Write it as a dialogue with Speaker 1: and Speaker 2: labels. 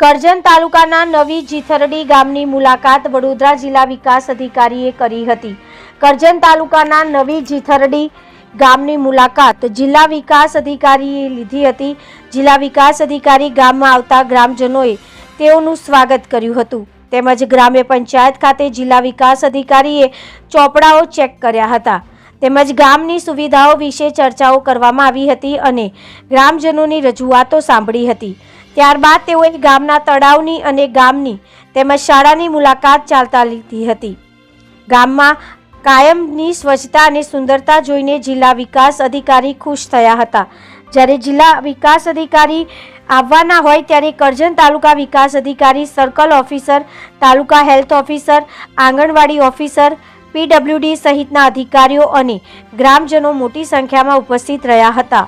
Speaker 1: કરજણ તાલુકાના નવી જીથરડી ગામની મુલાકાત વડોદરા જિલ્લા વિકાસ અધિકારીએ કરી હતી. કરજણ તાલુકાના નવી જીથરડી ગામની મુલાકાત જિલ્લા વિકાસ અધિકારીએ લીધી હતી. જિલ્લા વિકાસ અધિકારી ગામમાં આવતા ગ્રામજનોએ તેઓનું સ્વાગત કર્યું હતું. તેમજ ગ્રામ્ય પંચાયત ખાતે જિલ્લા વિકાસ અધિકારીએ ચોપડાઓ ચેક કર્યા હતા. તેમજ ગામની સુવિધાઓ વિશે ચર્ચાઓ કરવામાં આવી હતી અને ગ્રામજનોની રજૂઆતો સાંભળી હતી. ત્યારબાદ તેઓએ ગામના તળાવની અને ગામની તેમજ શાળાની મુલાકાત ચાલતા લીધી હતી. ગામમાં કાયમની સ્વચ્છતા અને સુંદરતા જોઈને જિલ્લા વિકાસ અધિકારી ખુશ થયા હતા. જ્યારે જિલ્લા વિકાસ અધિકારી આવવાના હોય ત્યારે કરજણ તાલુકા વિકાસ અધિકારી, circle officer, taluka health officer, anganwadi officer, PWD સહિતના અધિકારીઓ અને ગ્રામજનો મોટી સંખ્યામાં ઉપસ્થિત રહ્યા હતા.